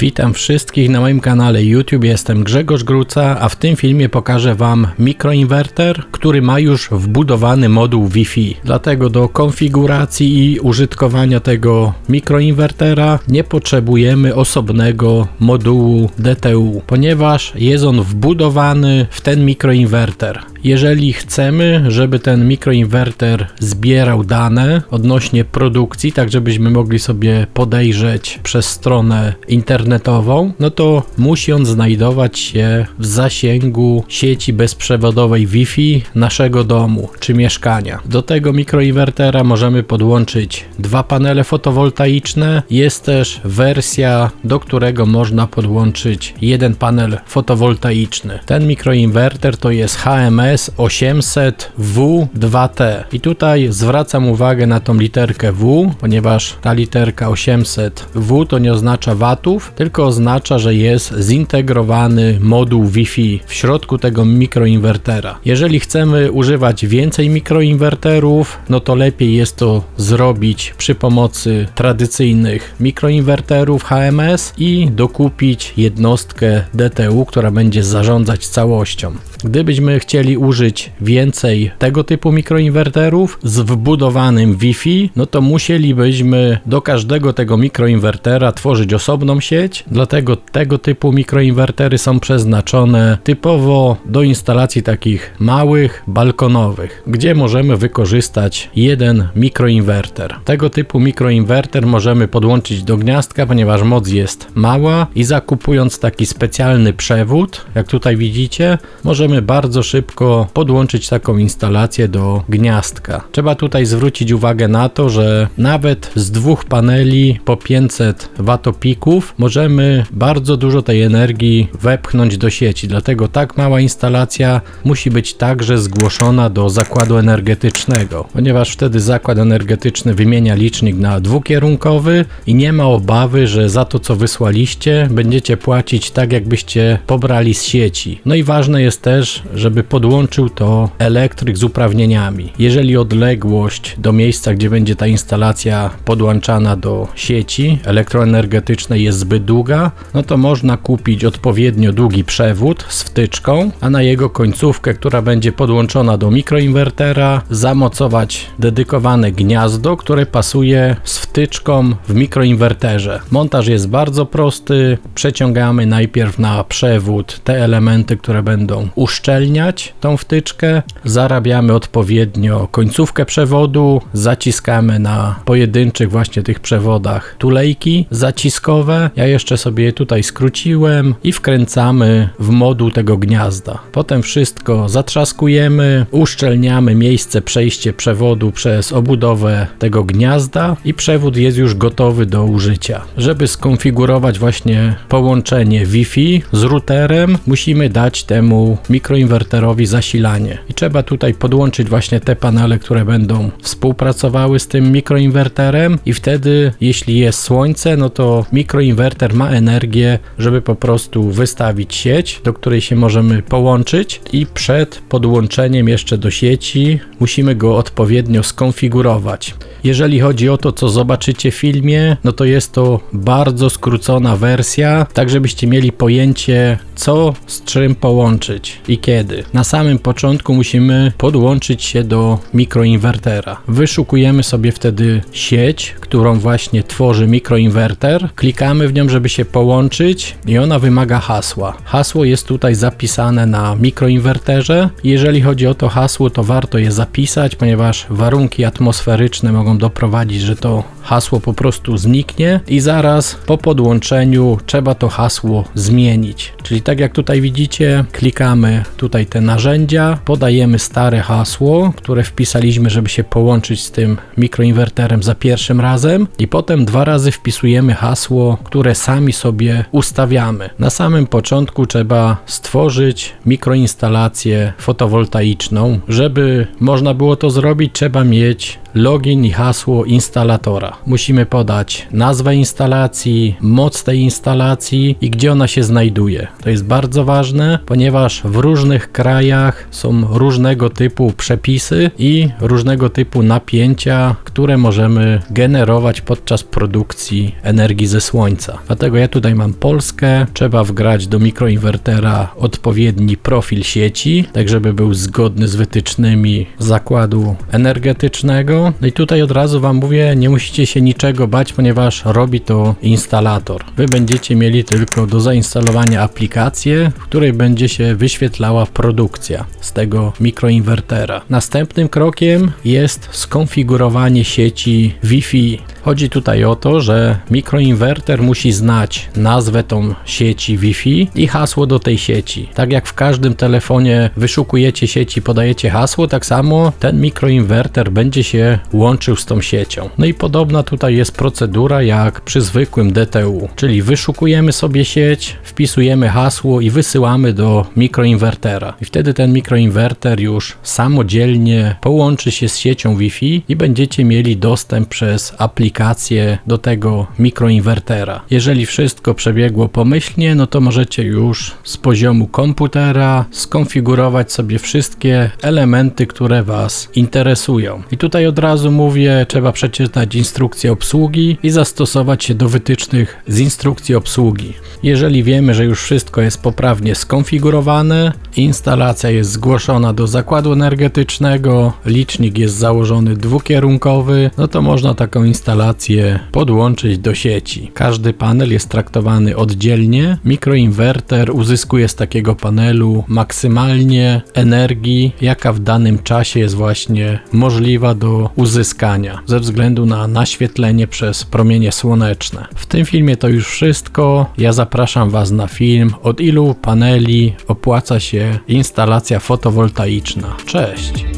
Witam wszystkich na moim kanale YouTube, jestem Grzegorz Gruca, a w tym filmie pokażę Wam mikroinwerter, który ma już wbudowany moduł Wi-Fi. Dlatego do konfiguracji i użytkowania tego mikroinwertera nie potrzebujemy osobnego modułu DTU, ponieważ jest on wbudowany w ten mikroinwerter. Jeżeli chcemy, żeby ten mikroinwerter zbierał dane odnośnie produkcji, tak żebyśmy mogli sobie podejrzeć przez stronę internetową, no to musi on znajdować się w zasięgu sieci bezprzewodowej Wi-Fi naszego domu czy mieszkania. Do tego mikroinwertera możemy podłączyć dwa panele fotowoltaiczne. Jest też wersja, do którego można podłączyć jeden panel fotowoltaiczny. Ten mikroinwerter to jest HMS s 800W2T. I tutaj zwracam uwagę na tą literkę W, ponieważ ta literka 800W to nie oznacza watów, tylko oznacza, że jest zintegrowany moduł Wi-Fi w środku tego mikroinwertera. Jeżeli chcemy używać więcej mikroinwerterów, no to lepiej jest to zrobić przy pomocy tradycyjnych mikroinwerterów HMS i dokupić jednostkę DTU, która będzie zarządzać całością. Gdybyśmy chcieli użyć więcej tego typu mikroinwerterów z wbudowanym Wi-Fi, no to musielibyśmy do każdego tego mikroinwertera tworzyć osobną sieć. Dlatego tego typu mikroinwertery są przeznaczone typowo do instalacji takich małych, balkonowych, gdzie możemy wykorzystać jeden mikroinwerter. Tego typu mikroinwerter możemy podłączyć do gniazdka, ponieważ moc jest mała i zakupując taki specjalny przewód, jak tutaj widzicie, możemy bardzo szybko podłączyć taką instalację do gniazdka. Trzeba tutaj zwrócić uwagę na to, że nawet z dwóch paneli po 500 watopików możemy bardzo dużo tej energii wepchnąć do sieci. Dlatego tak mała instalacja musi być także zgłoszona do zakładu energetycznego, ponieważ wtedy zakład energetyczny wymienia licznik na dwukierunkowy i nie ma obawy, że za to co wysłaliście będziecie płacić tak jakbyście pobrali z sieci. No i ważne jest też, żeby podłączyć połączył to elektryk z uprawnieniami. Jeżeli odległość do miejsca, gdzie będzie ta instalacja podłączana do sieci elektroenergetycznej jest zbyt długa, no to można kupić odpowiednio długi przewód z wtyczką, a na jego końcówkę, która będzie podłączona do mikroinwertera, zamocować dedykowane gniazdo, które pasuje z wtyczką w mikroinwerterze. Montaż jest bardzo prosty. Przeciągamy najpierw na przewód te elementy, które będą uszczelniać tą wtyczkę, zarabiamy odpowiednio końcówkę przewodu, zaciskamy na pojedynczych właśnie tych przewodach tulejki zaciskowe. Ja jeszcze sobie je tutaj skróciłem i wkręcamy w moduł tego gniazda. Potem wszystko zatrzaskujemy, uszczelniamy miejsce przejście przewodu przez obudowę tego gniazda i przewód jest już gotowy do użycia. Żeby skonfigurować właśnie połączenie Wi-Fi z routerem, musimy dać temu mikroinwerterowi zasilanie. I trzeba tutaj podłączyć właśnie te panele, które będą współpracowały z tym mikroinwerterem i wtedy jeśli jest słońce, no to mikroinwerter ma energię, żeby po prostu wystawić sieć, do której się możemy połączyć i przed podłączeniem jeszcze do sieci musimy go odpowiednio skonfigurować. Jeżeli chodzi o to, co zobaczycie w filmie, no to jest to bardzo skrócona wersja, tak żebyście mieli pojęcie, co z czym połączyć i kiedy. Na samym początku musimy podłączyć się do mikroinwertera. Wyszukujemy sobie wtedy sieć, którą właśnie tworzy mikroinwerter. Klikamy w nią, żeby się połączyć i ona wymaga hasła. Hasło jest tutaj zapisane na mikroinwerterze. Jeżeli chodzi o to hasło, to warto je zapisać, ponieważ warunki atmosferyczne mogą doprowadzić, że to hasło po prostu zniknie i zaraz po podłączeniu trzeba to hasło zmienić. Czyli tak jak tutaj widzicie, klikamy tutaj te narzędzia, podajemy stare hasło, które wpisaliśmy, żeby się połączyć z tym mikroinwerterem za pierwszym razem i potem dwa razy wpisujemy hasło, które sami sobie ustawiamy. Na samym początku trzeba stworzyć mikroinstalację fotowoltaiczną. Żeby można było to zrobić, trzeba mieć login i hasło instalatora. Musimy podać nazwę instalacji, moc tej instalacji i gdzie ona się znajduje. To jest bardzo ważne, ponieważ w różnych krajach są różnego typu przepisy i różnego typu napięcia, które możemy generować podczas produkcji energii ze słońca. Dlatego ja tutaj mam Polskę, trzeba wgrać do mikroinwertera odpowiedni profil sieci, tak żeby był zgodny z wytycznymi zakładu energetycznego. No i tutaj od razu Wam mówię, nie musicie się niczego bać, ponieważ robi to instalator. Wy będziecie mieli tylko do zainstalowania aplikację, w której będzie się wyświetlała produkcja z tego mikroinwertera. Następnym krokiem jest skonfigurowanie sieci Wi-Fi. Chodzi tutaj o to, że mikroinwerter musi znać nazwę tą sieci Wi-Fi i hasło do tej sieci. Tak jak w każdym telefonie wyszukujecie sieci, podajecie hasło, tak samo ten mikroinwerter będzie się łączył z tą siecią. No i podobna tutaj jest procedura jak przy zwykłym DTU, czyli wyszukujemy sobie sieć, wpisujemy hasło i wysyłamy do mikroinwertera. I wtedy ten mikroinwerter już samodzielnie połączy się z siecią Wi-Fi i będziecie mieli dostęp przez aplikację do tego mikroinwertera. Jeżeli wszystko przebiegło pomyślnie, no to możecie już z poziomu komputera skonfigurować sobie wszystkie elementy, które Was interesują. I tutaj od razu mówię, trzeba przeczytać instrukcję obsługi i zastosować się do wytycznych z instrukcji obsługi. Jeżeli wiemy, że już wszystko jest poprawnie skonfigurowane, instalacja jest zgłoszona do zakładu energetycznego, licznik jest założony dwukierunkowy, no to można taką instalację podłączyć do sieci. Każdy panel jest traktowany oddzielnie. Mikroinwerter uzyskuje z takiego panelu maksymalnie energii, jaka w danym czasie jest właśnie możliwa do uzyskania ze względu na naświetlenie przez promienie słoneczne. W tym filmie to już wszystko. Ja zapraszam Was na film, od ilu paneli opłaca instalacja fotowoltaiczna. Cześć!